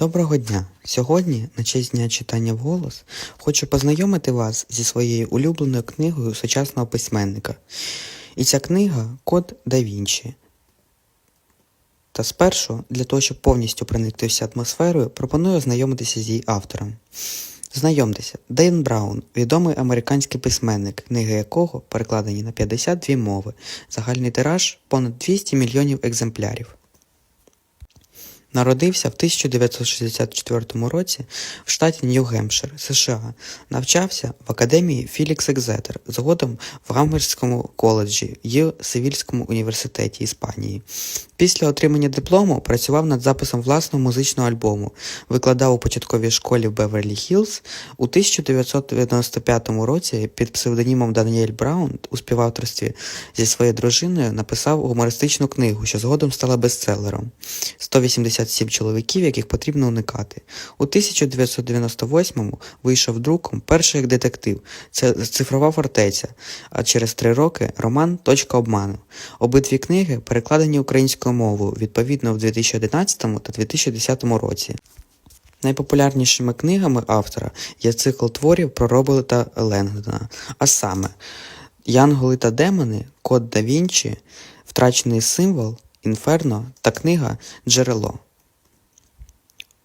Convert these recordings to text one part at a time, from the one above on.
Доброго дня! Сьогодні, на честь дня читання вголос, хочу познайомити вас зі своєю улюбленою книгою сучасного письменника. І ця книга Код да Вінчі. Та спершу, для того, щоб повністю прониктися атмосферою, пропоную ознайомитися з її автором. Знайомтеся, Дейн Браун, відомий американський письменник, книги якого перекладені на 52 мови, загальний тираж понад 200 мільйонів екземплярів. Народився в 1964 році в штаті Нью-Гемпшир, США. Навчався в академії Філікс Екзетер, згодом в Гамбурзькому коледжі й Севільському університеті Іспанії. Після отримання диплому працював над записом власного музичного альбому, викладав у початковій школі в Беверлі Хіллз. У 1995 році під псевдонімом Даніель Браун у співавторстві зі своєю дружиною написав гумористичну книгу, що згодом стала бестселером. 187 чоловіків, яких потрібно уникати. У 1998-му вийшов друком перший як детектив. Це цифрова фортеця. А через три роки роман Точка обману. Обидві книги перекладені українською мовою відповідно в 2011 та 2010 році. Найпопулярнішими книгами автора є цикл творів про Роберта Ленгдона, а саме Янголи та демони, Код да Вінчі, Втрачений символ, Інферно та книга Джерело.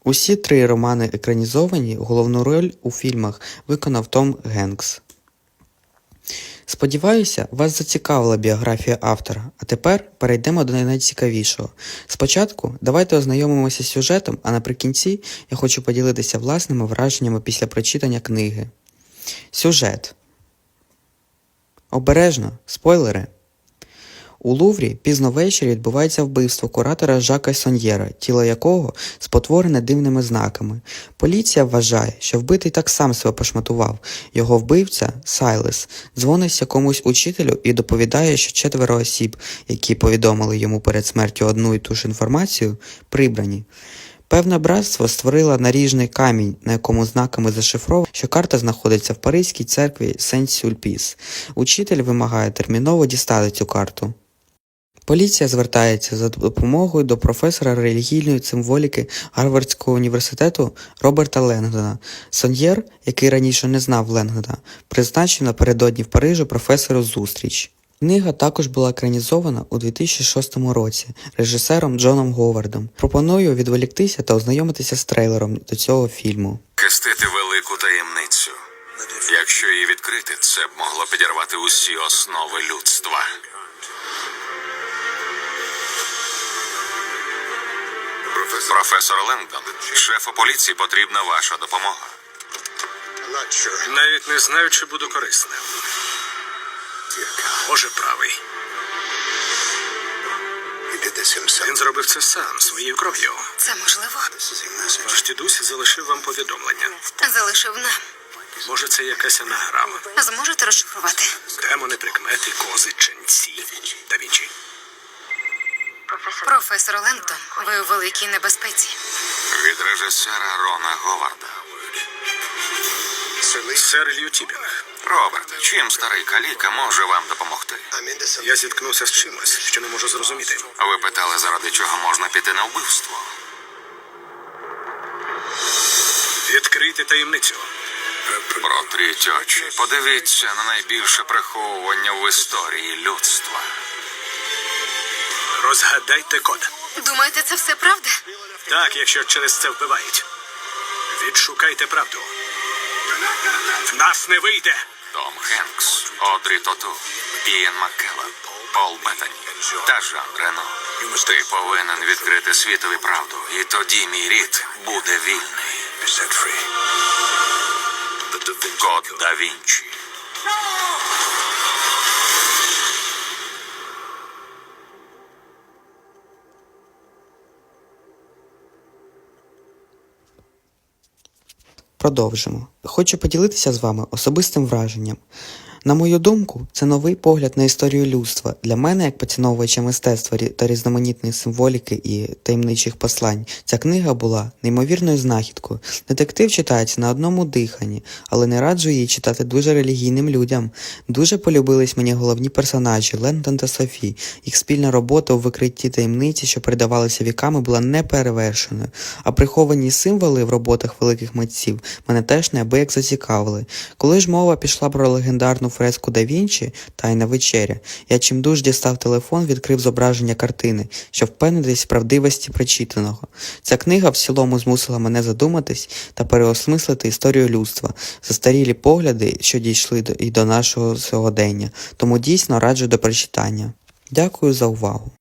Усі три романи екранізовані, головну роль у фільмах виконав Том Генкс. Сподіваюся, вас зацікавила біографія автора, а тепер перейдемо до найцікавішого. Спочатку давайте ознайомимося з сюжетом, а наприкінці я хочу поділитися власними враженнями після прочитання книги. Сюжет. Обережно, спойлери. У Луврі пізно ввечері відбувається вбивство куратора Жака Соньєра, тіло якого спотворене дивними знаками. Поліція вважає, що вбитий так сам себе пошматував. Його вбивця, Сайлес, дзвонить якомусь учителю і доповідає, що четверо осіб, які повідомили йому перед смертю одну і ту ж інформацію, прибрані. Певне братство створило наріжний камінь, на якому знаками зашифровано, що карта знаходиться в Паризькій церкві Сент-Сюльпіс. Учитель вимагає терміново дістати цю карту. Поліція звертається за допомогою до професора релігійної символіки Гарвардського університету Роберта Ленгдона. Соньєр, який раніше не знав Ленгдона, призначив напередодні в Парижі професору зустріч. Книга також була екранізована у 2006 році режисером Джоном Говардом. Пропоную відволіктися та ознайомитися з трейлером до цього фільму. Хистити велику таємницю. Якщо її відкрити, це б могло підірвати усі основи людства. Професор Лендон, шефу поліції потрібна ваша допомога. Навіть не знаю, чи буду корисним. Боже правий. Він зробив це сам своєю кров'ю. Це можливо. Ваш дідусь залишив вам повідомлення. Залишив нам. Може, це якась анаграма. Зможете розшифрувати? Демони, прикмети, кози, ченці. Да Вінчі. Професор Лентон, ви у великій небезпеці. Від режисера Рона Говарда. Сер Лью Тібінг. Роберт, чим старий каліка може вам допомогти? Я зіткнувся з чимось, що не можу зрозуміти. Ви питали, заради чого можна піти на вбивство. Відкрийте таємницю. Протріть очі. Подивіться на найбільше приховування в історії людства. Розгадайте код. Думаєте, це все правда? Так, якщо через це вбивають. Відшукайте правду. В нас не вийде. Том Хенкс, Одрі Тоту, Ієн Маккеллан, Пол Беттані та Жан Рено. Ти повинен відкрити світові правду, і тоді мій рід буде вільний. Код да Вінчі. Продовжимо. Хочу поділитися з вами особистим враженням. На мою думку, це новий погляд на історію людства. Для мене, як поціновувача мистецтва та різноманітної символіки і таємничих послань, ця книга була неймовірною знахідкою. Детектив читається на одному диханні, але не раджу її читати дуже релігійним людям. Дуже полюбились мені головні персонажі Лентон та Софі. Їх спільна робота у викритті таємниці, що передавалися віками, була неперевершеною. А приховані символи в роботах великих митців мене теж неабияк зацікавили. Коли ж мова пішла про легендарну фреску Да Вінчі Тайна вечеря, я чимдуж дістав телефон, відкрив зображення картини, щоб впевнитись в правдивості прочитаного. Ця книга в цілому змусила мене задуматись та переосмислити історію людства, застарілі погляди, що дійшли і до нашого сьогодення, тому дійсно раджу до прочитання. Дякую за увагу.